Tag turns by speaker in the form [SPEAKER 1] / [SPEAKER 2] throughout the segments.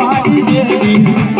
[SPEAKER 1] સવારથી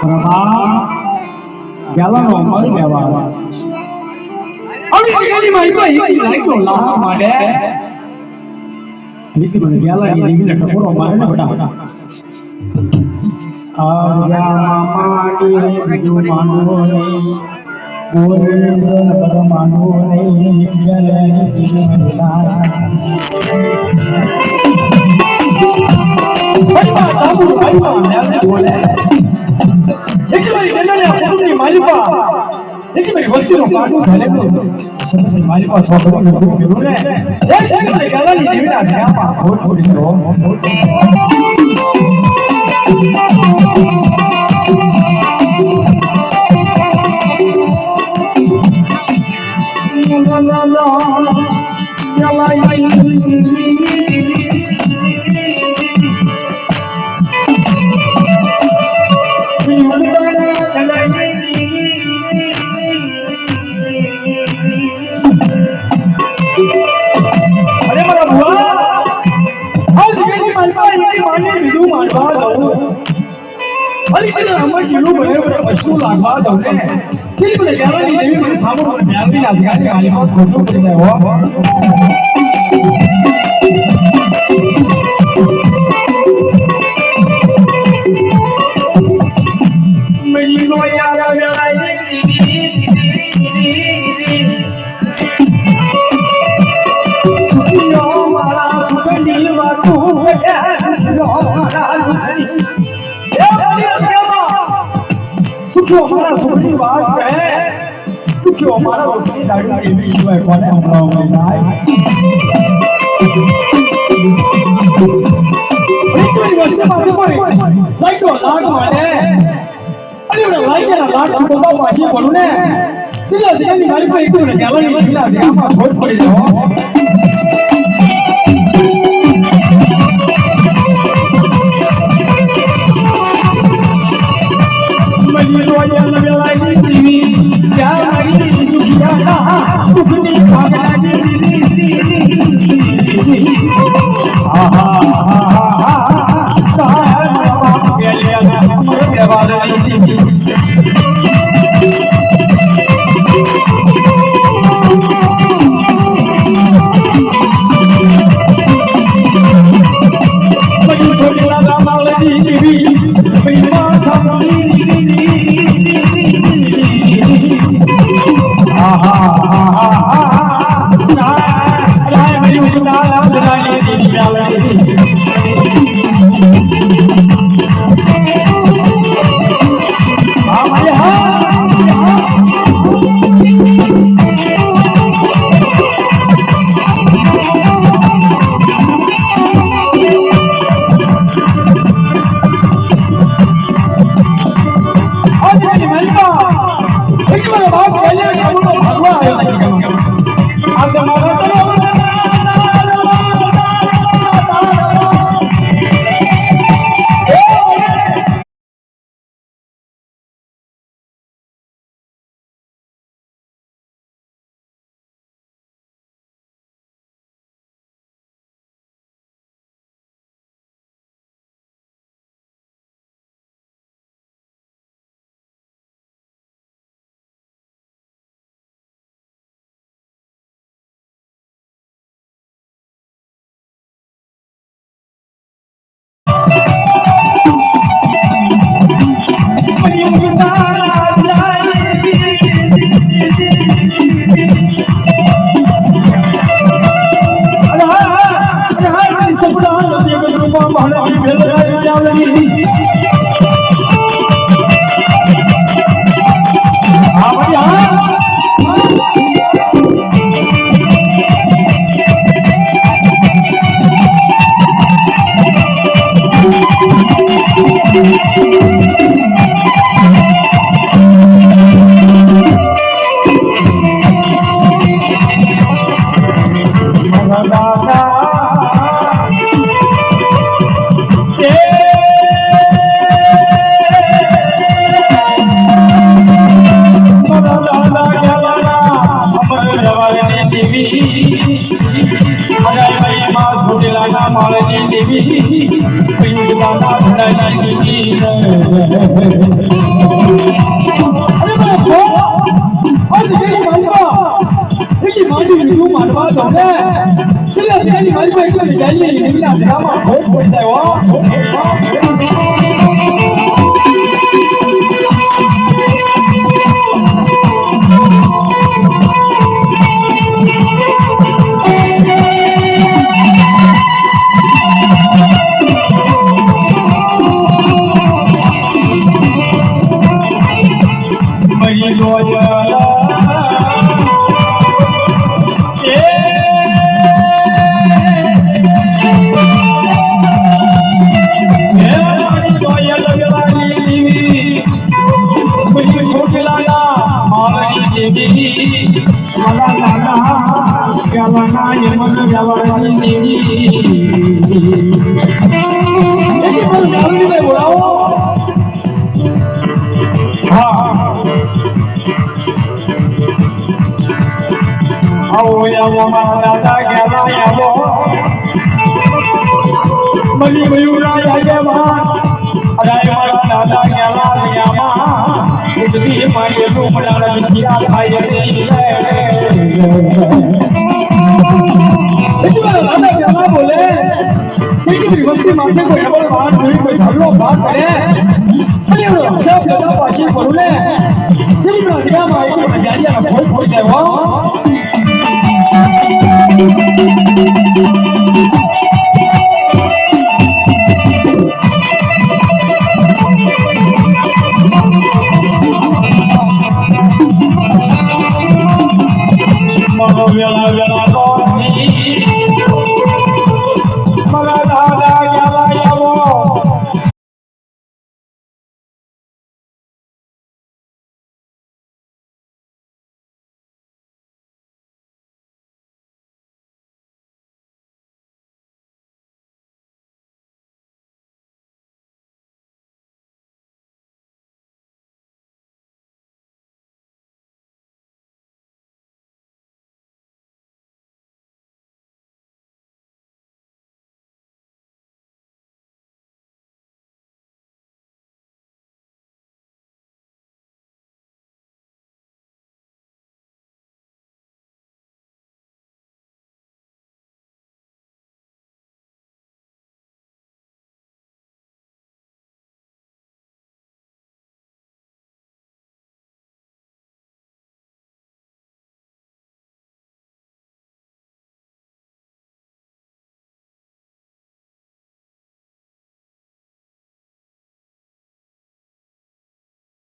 [SPEAKER 2] પ્રભા ગેલાનો અમર લેવા લાઈટો લાહા માંડે નીતિ મને ગેલાની દીવીને ટકોરો મારે ને બટા આવ્યા માટી બીજું માંડવો નહીં ગોવિંદ પદ માંડવો નહીં માલિકા એકલી વસ્તીનો ચાલે સમજે મારી પાસે ખૂબ કીધું ને એક એકલી ગેલાની દીવીના ધ્યાનમાં ખોટ પડી દઉં અલી તને અમર કિલો બને બને પશુ લાગવા દઉં ને કે મને ગેલાની દેવી મને સામો મને બ્યાવી ના દિગાની હાલીમાં ખોટું પડી જાય હો દુનિયામાં સુખિયો મારા સુખની વાત કહે સુખિયો મારા દુખની દાડી એવી સિવાય કોને સંભળાવવું નાય રીતની વસ્તુમાં કોઈ લાઈટો લાગ માને અરે ઓલા લાઈટના ને બીજા દિયાની મારી આમાં ભોજ પડી જાય મરી મલકા એક ભાડે ભેલ મારવા તો ને પેલા તેની માલપા એટલે જાઈએ દેવીના ધરામાં ભોગ પડી જાય હા આવો આવો મારા દાદા ગયા આવો મલી મયુરા યાજમાં અરાય મારા દાદા ગયા લિયામાં ઉજવી માગે રૂમડા વિદ્યા થાય મારા દાદા બોલે? કે કે વસ્તી માટે કોઈ અવળ વાત નહીં કોઈ ધરલો વાત કરે. અને લગા પાછી કરું ને. જેવી મારા ગયા માં આવી ગાડિયાના ભોય ભોય હો